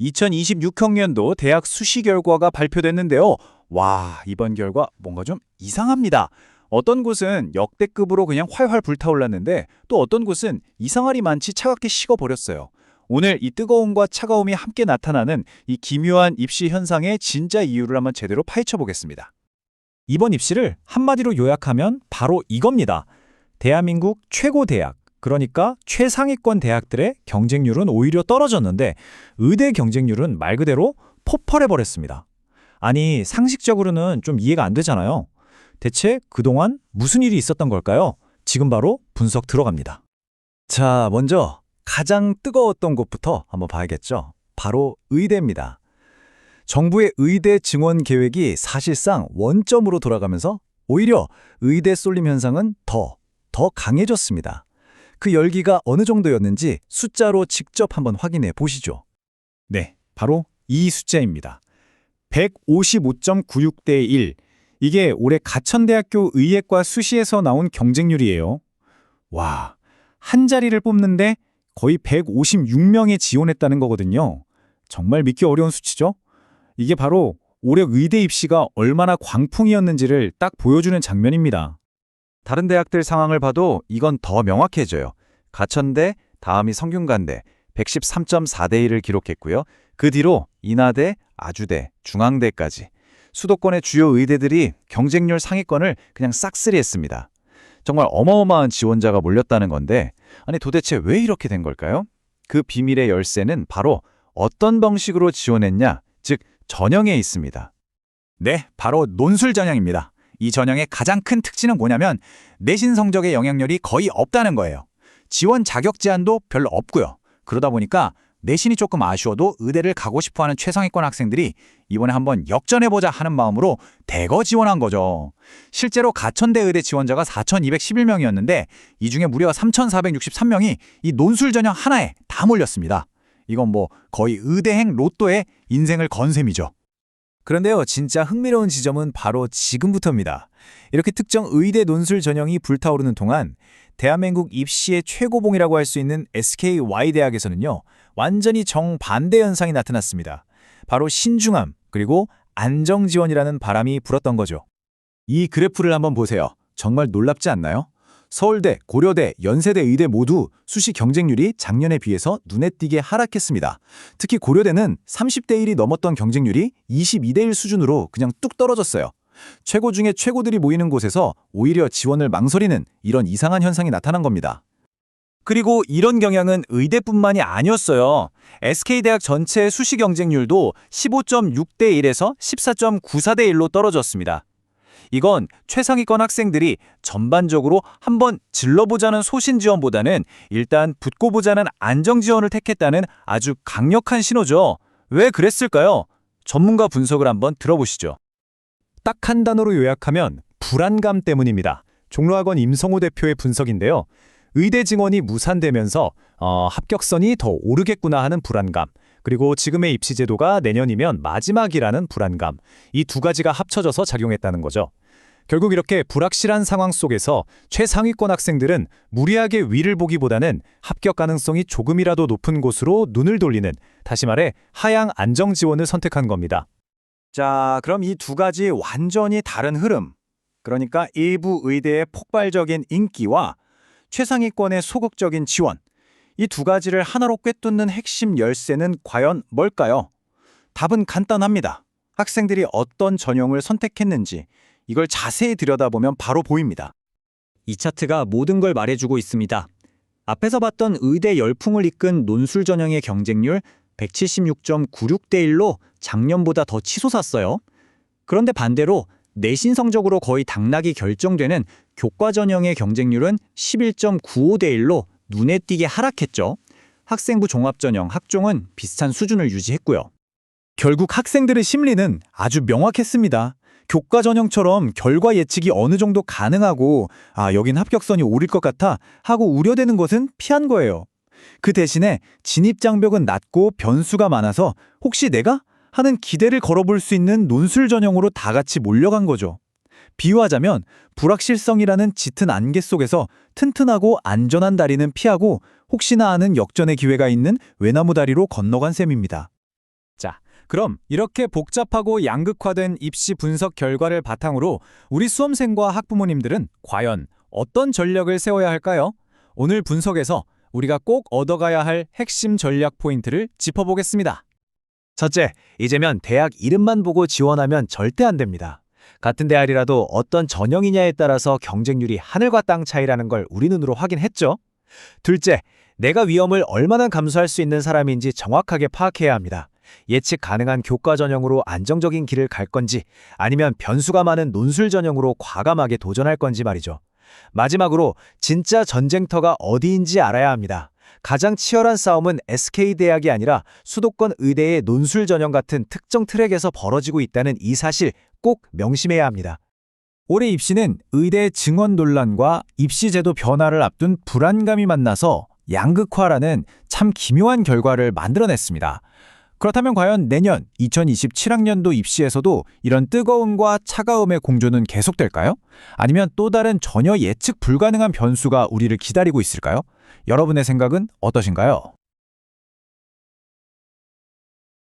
2026학년도 대학 수시 결과가 발표됐는데요. 와, 이번 결과 뭔가 좀 이상합니다. 어떤 곳은 역대급으로 그냥 활활 불타올랐는데 또 어떤 곳은 이상하리 많지 차갑게 식어버렸어요. 오늘 이 뜨거움과 차가움이 함께 나타나는 이 기묘한 입시 현상의 진짜 이유를 한번 제대로 파헤쳐 보겠습니다. 이번 입시를 한마디로 요약하면 바로 이겁니다. 대한민국 최고 대학, 그러니까 최상위권 대학들의 경쟁률은 오히려 떨어졌는데 의대 경쟁률은 말 그대로 폭발해버렸습니다. 아니, 상식적으로는 좀 이해가 안 되잖아요. 대체 그동안 무슨 일이 있었던 걸까요? 지금 바로 분석 들어갑니다. 자, 먼저 가장 뜨거웠던 곳부터 한번 봐야겠죠. 바로 의대입니다. 정부의 의대 증원 계획이 사실상 원점으로 돌아가면서 오히려 의대 쏠림 현상은 더, 더 강해졌습니다. 그 열기가 어느 정도였는지 숫자로 직접 한번 확인해 보시죠. 네, 바로 이 숫자입니다. 155.96대 1. 이게 올해 가천대학교 의예과 수시에서 나온 경쟁률이에요. 와, 한 자리를 뽑는데 거의 156명이 지원했다는 거거든요. 정말 믿기 어려운 수치죠? 이게 바로 올해 의대 입시가 얼마나 광풍이었는지를 딱 보여주는 장면입니다. 다른 대학들 상황을 봐도 이건 더 명확해져요. 가천대, 다음이 성균관대 113.4대 1을 기록했고요. 그 뒤로 인하대, 아주대, 중앙대까지 수도권의 주요 의대들이 경쟁률 상위권을 그냥 싹쓸이 했습니다. 정말 어마어마한 지원자가 몰렸다는 건데 아니 도대체 왜 이렇게 된 걸까요? 그 비밀의 열쇠는 바로 어떤 방식으로 지원했냐, 즉 전형에 있습니다. 네, 바로 논술 전형입니다. 이 전형의 가장 큰 특징은 뭐냐면 내신 성적의 영향력이 거의 없다는 거예요. 지원 자격 제한도 별로 없고요. 그러다 보니까 내신이 조금 아쉬워도 의대를 가고 싶어하는 최상위권 학생들이 이번에 한번 역전해보자 하는 마음으로 대거 지원한 거죠. 실제로 가천대 의대 지원자가 4,211명이었는데 이 중에 무려 3,463명이 이 논술 전형 하나에 다 몰렸습니다. 이건 뭐 거의 의대행 로또의 인생을 건 셈이죠. 그런데요, 진짜 흥미로운 지점은 바로 지금부터입니다. 이렇게 특정 의대 논술 전형이 불타오르는 동안 대한민국 입시의 최고봉이라고 할 수 있는 SKY대학에서는요, 완전히 정반대 현상이 나타났습니다. 바로 신중함, 그리고 안정지원이라는 바람이 불었던 거죠. 이 그래프를 한번 보세요. 정말 놀랍지 않나요? 서울대, 고려대, 연세대 의대 모두 수시 경쟁률이 작년에 비해서 눈에 띄게 하락했습니다. 특히 고려대는 30대 1이 넘었던 경쟁률이 22대 1 수준으로 그냥 뚝 떨어졌어요. 최고 중에 최고들이 모이는 곳에서 오히려 지원을 망설이는 이런 이상한 현상이 나타난 겁니다. 그리고 이런 경향은 의대뿐만이 아니었어요. SK대학 전체 수시 경쟁률도 15.6대 1에서 14.94대 1로 떨어졌습니다. 이건 최상위권 학생들이 전반적으로 한번 질러보자는 소신 지원보다는 일단 붙고 보자는 안정 지원을 택했다는 아주 강력한 신호죠. 왜 그랬을까요? 전문가 분석을 한번 들어보시죠. 딱 한 단어로 요약하면 불안감 때문입니다. 종로학원 임성호 대표의 분석인데요. 의대 증원이 무산되면서 어, 합격선이 더 오르겠구나 하는 불안감, 그리고 지금의 입시 제도가 내년이면 마지막이라는 불안감, 이 두 가지가 합쳐져서 작용했다는 거죠. 결국 이렇게 불확실한 상황 속에서 최상위권 학생들은 무리하게 위를 보기보다는 합격 가능성이 조금이라도 높은 곳으로 눈을 돌리는, 다시 말해 하향 안정 지원을 선택한 겁니다. 자, 그럼 이 두 가지 완전히 다른 흐름. 그러니까 일부 의대의 폭발적인 인기와 최상위권의 소극적인 지원. 이 두 가지를 하나로 꿰뚫는 핵심 열쇠는 과연 뭘까요? 답은 간단합니다. 학생들이 어떤 전형을 선택했는지 이걸 자세히 들여다보면 바로 보입니다. 이 차트가 모든 걸 말해주고 있습니다. 앞에서 봤던 의대 열풍을 이끈 논술 전형의 경쟁률 176.96대 1로 작년보다 더 치솟았어요. 그런데 반대로 내신 성적으로 거의 당락이 결정되는 교과 전형의 경쟁률은 11.95대 1로 눈에 띄게 하락했죠. 학생부 종합전형 학종은 비슷한 수준을 유지했고요. 결국 학생들의 심리는 아주 명확했습니다. 교과 전형처럼 결과 예측이 어느 정도 가능하고 아 여긴 합격선이 오를 것 같아 하고 우려되는 것은 피한 거예요. 그 대신에 진입 장벽은 낮고 변수가 많아서 혹시 내가 하는 기대를 걸어볼 수 있는 논술 전형으로 다 같이 몰려간 거죠. 비유하자면 불확실성이라는 짙은 안개 속에서 튼튼하고 안전한 다리는 피하고 혹시나 하는 역전의 기회가 있는 외나무 다리로 건너간 셈입니다. 그럼 이렇게 복잡하고 양극화된 입시 분석 결과를 바탕으로 우리 수험생과 학부모님들은 과연 어떤 전략을 세워야 할까요? 오늘 분석에서 우리가 꼭 얻어가야 할 핵심 전략 포인트를 짚어보겠습니다. 첫째, 이제면 대학 이름만 보고 지원하면 절대 안 됩니다. 같은 대학이라도 어떤 전형이냐에 따라서 경쟁률이 하늘과 땅 차이라는 걸 우리 눈으로 확인했죠. 둘째, 내가 위험을 얼마나 감수할 수 있는 사람인지 정확하게 파악해야 합니다. 예측 가능한 교과 전형으로 안정적인 길을 갈 건지 아니면 변수가 많은 논술 전형으로 과감하게 도전할 건지 말이죠. 마지막으로 진짜 전쟁터가 어디인지 알아야 합니다. 가장 치열한 싸움은 SK대학이 아니라 수도권 의대의 논술 전형 같은 특정 트랙에서 벌어지고 있다는 이 사실 꼭 명심해야 합니다. 올해 입시는 의대 증원 논란과 입시제도 변화를 앞둔 불안감이 만나서 양극화라는 참 기묘한 결과를 만들어냈습니다. 그렇다면 과연 내년 2027학년도 입시에서도 이런 뜨거움과 차가움의 공조는 계속될까요? 아니면 또 다른 전혀 예측 불가능한 변수가 우리를 기다리고 있을까요? 여러분의 생각은 어떠신가요?